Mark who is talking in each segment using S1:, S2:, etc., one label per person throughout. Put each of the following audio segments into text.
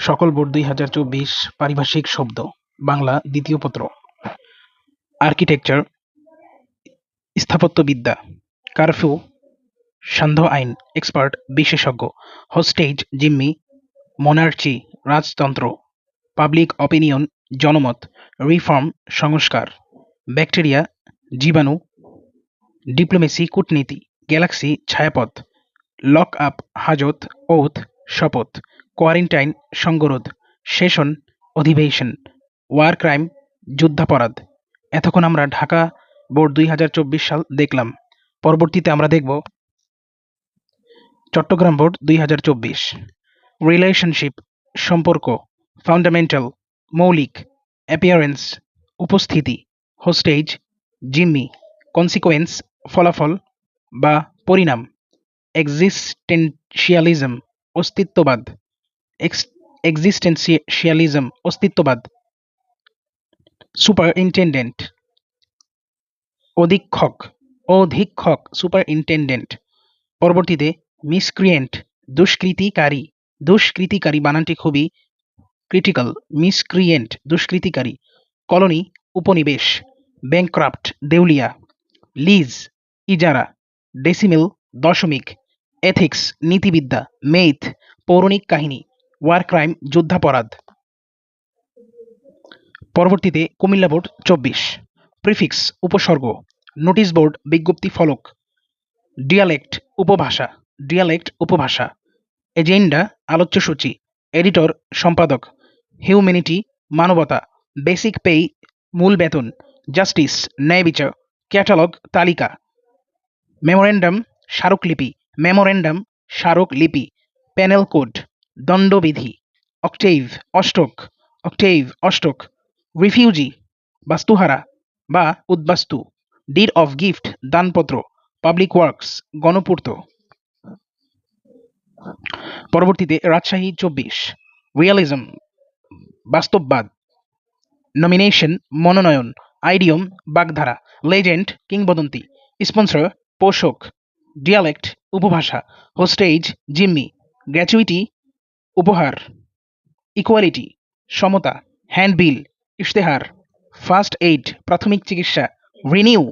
S1: সকল বোর্ড দুই হাজার চব্বিশ পারিভাষিক শব্দ, বাংলা দ্বিতীয় পত্র। আর্কিটেকচার স্থাপত্যবিদ্যা কারফিউ সান্ধ্য আইন এক্সপার্ট বিশেষজ্ঞ হোস্টেজ জিম্মি মনার্চি রাজতন্ত্র পাবলিক অপিনিয়ন জনমত রিফর্ম সংস্কার ব্যাকটেরিয়া জীবাণু ডিপ্লোমেসি কূটনীতি গ্যালাক্সি ছায়াপথ লক আপ হাজত ওথ শপথ, কোয়ারেন্টাইন সঙ্গরোধ সেশন, অধিবেশন, ওয়ার ক্রাইম, যুদ্ধাপরাধ। এতক্ষণ আমরা ঢাকা বোর্ড দুই হাজার চব্বিশ সাল দেখলাম। পরবর্তীতে আমরা দেখব চট্টগ্রাম বোর্ড দুই হাজার চব্বিশ। রিলেশনশিপ, সম্পর্ক, ফাউন্ডামেন্টাল, মৌলিক, অ্যাপিয়ারেন্স, উপস্থিতি, হোস্টেজ, জিম্মি, কনসিকোয়েন্স, ফলাফল বা পরিণাম এক্সিস্টেন্সিয়ালিজম অস্তিত্ববাদ। এক্সিস্টেন্সিয়ালিজম অস্তিত্ববাদ। সুপারিনটেন্ডেন্ট অধীক্ষক অধীক্ষক সুপারিনটেন্ডেন্ট পরবর্তীতে মিসক্রিয়েন্ট দুষ্কৃতিকারী। দুষ্কৃতিকারী বানানটি খুবই ক্রিটিক্যাল মিসক্রিয়েন্ট দুষ্কৃতিকারী। কলোনি, উপনিবেশ। ব্যাংক্রাফট দেউলিয়া। লিজ ইজারা। ডেসিমেল দশমিক। এথিক্স নীতিবিদ্যা মেইথ পৌরাণিক কাহিনী ওয়ার ক্রাইম যুদ্ধাপরাধ। পরবর্তীতে কুমিল্লা বোর্ড চব্বিশ। প্রিফিক্স, উপসর্গ, নোটিশ বোর্ড, বিজ্ঞপ্তি ফলক। ডিয়ালেক্ট, উপভাষা ডিয়ালেক্ট, উপভাষা। এজেন্ডা আলোচ্যসূচি এডিটর, সম্পাদক। হিউম্যানিটি, মানবতা, বেসিক পে, মূল বেতন, জাস্টিস, ন্যায় বিচার, ক্যাটালগ, তালিকা। মেমোরেন্ডাম, স্মারকলিপি মেমোরেন্ডাম স্মারক লিপি, প্যানেল কোড, দণ্ডবিধি, অক্টেইভ, অষ্টক অক্টেইভ, অষ্টক, রিফিউজি, বাস্তুহারা বা উদ্বাস্তু, ডিড অফ গিফট, দানপত্র, পাবলিক ওয়ার্কস, গণপূর্ত। পরবর্তীতে রাজশাহী চব্বিশ, রিয়ালিজম, বাস্তববাদ, নমিনেশন, মনোনয়ন, আইডিয়ম, বাগধারা, লেজেন্ড, কিংবদন্তি, স্পন্সর, পোষক, ডিয়ালেক্ট উপভাষা হোস্টেজ জিম্মি গ্র্যাচুইটি উপহার ইকুয়ালিটি সমতা হ্যান্ডবিল ইশতেহার ফার্স্ট এইড প্রাথমিক চিকিৎসা রিনিউ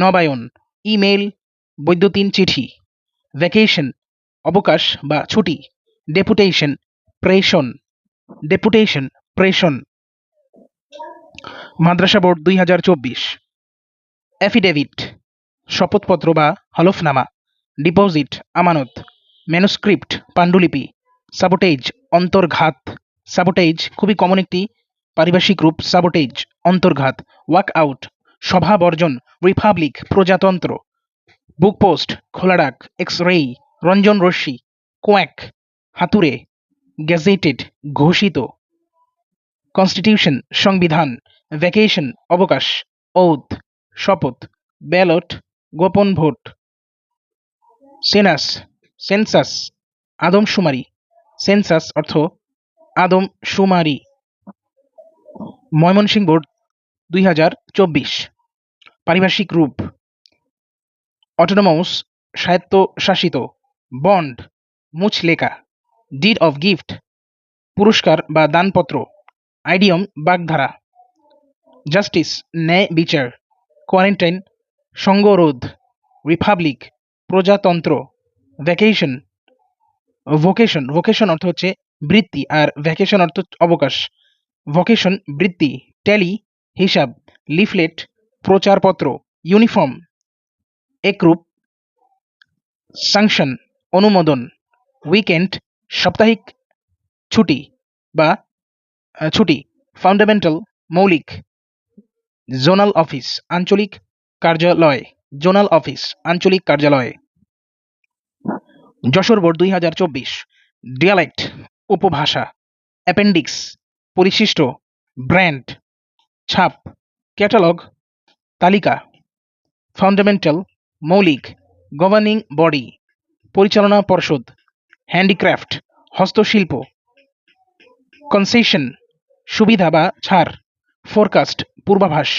S1: নবায়ন ইমেল বৈদ্যুতিন চিঠি ভ্যাকেশন অবকাশ বা ছুটি ডেপুটেশন প্রেশন ডেপুটেশন প্রেশন মাদ্রাসা বোর্ড দুই হাজার চব্বিশ। অ্যাফিডেভিট শপথপত্র বা হলফনামা ডিপোজিট, আমানত, ম্যানুস্ক্রিপ্ট, পাণ্ডুলিপি, সাবোটেজ, অন্তর্ঘাত। সাবোটেজ খুবই কমন একটি পারিভাষিক রূপ, সাবোটেজ, অন্তর্ঘাত ওয়াক আউট সভা বর্জন, রিপাবলিক, প্রজাতন্ত্র, বুক পোস্ট, খোলা ডাক এক্স রে রঞ্জন রশ্মি, কোয়াক হাতুরে গ্যাজেটেড, ঘোষিত। কনস্টিটিউশন, সংবিধান, ভ্যাকেশন, অবকাশ, ঔধ, শপথ, ব্যালট, গোপন ভোট। সেনাস, সেন্সাস আদমশুমারি সেন্সাস অর্থ আদম শুমারি ময়মনসিংহ বোর্ড, দুই হাজার চব্বিশ। পারিভাষিক রূপ অটোনোমাউস স্বায়ত্তশাসিত বন্ড মুচলেকা। ডিড অফ গিফট পুরস্কার বা দানপত্র। আইডিয়ম বাগধারা। জাস্টিস ন্যায় বিচার। কোয়ারেন্টাইন সঙ্গরোধ রিপাবলিক প্রজাতন্ত্র ভ্যাকেশন ভোকেশন ভোকেশন অর্থ হচ্ছে বৃত্তি আর ভ্যাকেশন অর্থ অবকাশ। ভোকেশন বৃত্তি ট্যালি হিসাব লিফলেট প্রচারপত্র ইউনিফর্ম একরূপ সাংশন অনুমোদন উইকেন্ড সাপ্তাহিক ছুটি বা ছুটি ফাউন্ডামেন্টাল মৌলিক জোনাল অফিস আঞ্চলিক কার্যালয়। জোনাল অফিস, আঞ্চলিক কার্যালয়ে। যশোর বোর্ড দুই হাজার চব্বিশ, ডিয়ালেক্ট, উপভাষা, অ্যাপেন্ডিক্স, পরিশিষ্ট, ব্র্যান্ড, ছাপ, ক্যাটালগ, তালিকা, ফাউন্ডামেন্টাল, মৌলিক, গভর্নিং বডি, পরিচালনা পর্ষদ হ্যান্ডিক্রাফট হস্তশিল্প, কনসেশন, সুবিধা বা ছাড়, ফোরকাস্ট, পূর্বাভাস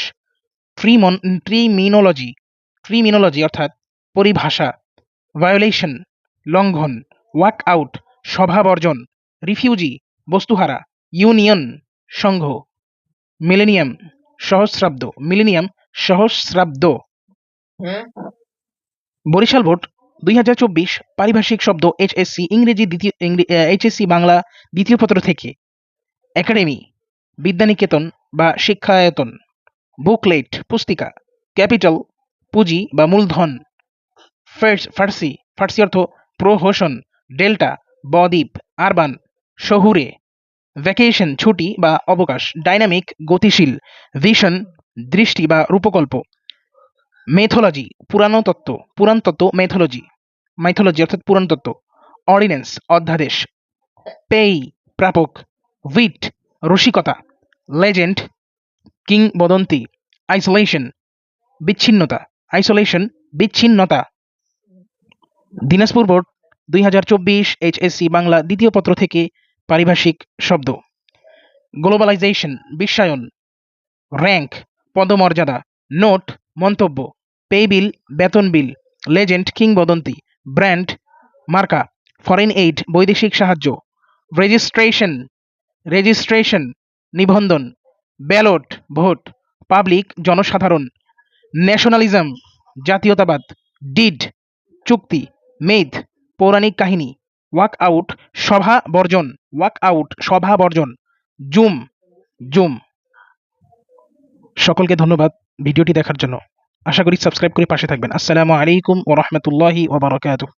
S1: ট্রিমন ট্রিমিনোলজি ট্রিমিনোলজি অর্থাৎ পরিভাষা ভায়োলেশন লঙ্ঘন ওয়াক আউট সভা বর্জন রিফিউজি বস্তুহারা ইউনিয়ন সংঘ মিলেনিয়াম সহস্রাব্দ মিলেনিয়াম সহস্রাব্দ। বরিশাল বোর্ড দুই হাজার চব্বিশ পারিভাষিক শব্দ এইচএসসি ইংরেজি দ্বিতীয় এইচএসসি বাংলা দ্বিতীয় পত্র থেকে। একাডেমি বিদ্যানিকেতন বা শিক্ষায়তন। বুকলেট পুস্তিকা ক্যাপিটাল পুঁজি বা মূলধন। ফার্স- ফার্সি ফার্সি অর্থ প্রহসন, ডেল্টা, বদ্বীপ, আরবান, শহুরে। ভ্যাকেশন ছুটি বা অবকাশ ডাইনামিক গতিশীল ভিশন দৃষ্টি বা রূপকল্প। মেথোলজি পুরানো তত্ত্ব, পুরাণ তত্ত্ব মেথোলজি মাইথোলজি অর্থাৎ পুরাণ তত্ত্ব। অর্ডিন্যান্স অধ্যাদেশ। পেই প্রাপক। উইট রসিকতা। লেজেন্ড কিংবদন্তি। আইসোলেশন বিচ্ছিন্নতা। আইসোলেশন বিচ্ছিন্নতা। দিনাজপুর বোর্ড, দুই হাজার চব্বিশ এইচএসসি বাংলা দ্বিতীয় পত্র থেকে পারিভাষিক শব্দ। গ্লোবালাইজেশন বিশ্বায়ন। র্যাঙ্ক পদমর্যাদা। নোট মন্তব্য। পে বিল বেতন বিল লেজেন্ড কিংবদন্তি। ব্র্যান্ড মার্কা। ফরেন এইড বৈদেশিক সাহায্য। রেজিস্ট্রেশন রেজিস্ট্রেশন নিবন্ধন। ব্যালট ভোট পাবলিক জনসাধারণ। ন্যাশনালিজম জাতীয়তাবাদ ডিড চুক্তি মেদ পৌরাণিক কাহিনী ওয়াক আউট সভা বর্জন ওয়াক আউট সভা বর্জন, জুম জুম। সকলকে ধন্যবাদ ভিডিওটি দেখার জন্য। আশা করি সাবস্ক্রাইব করে পাশে থাকবেন। আসসালামু আলাইকুম ও রহমতুল্লাহি ওবরাকাতুহ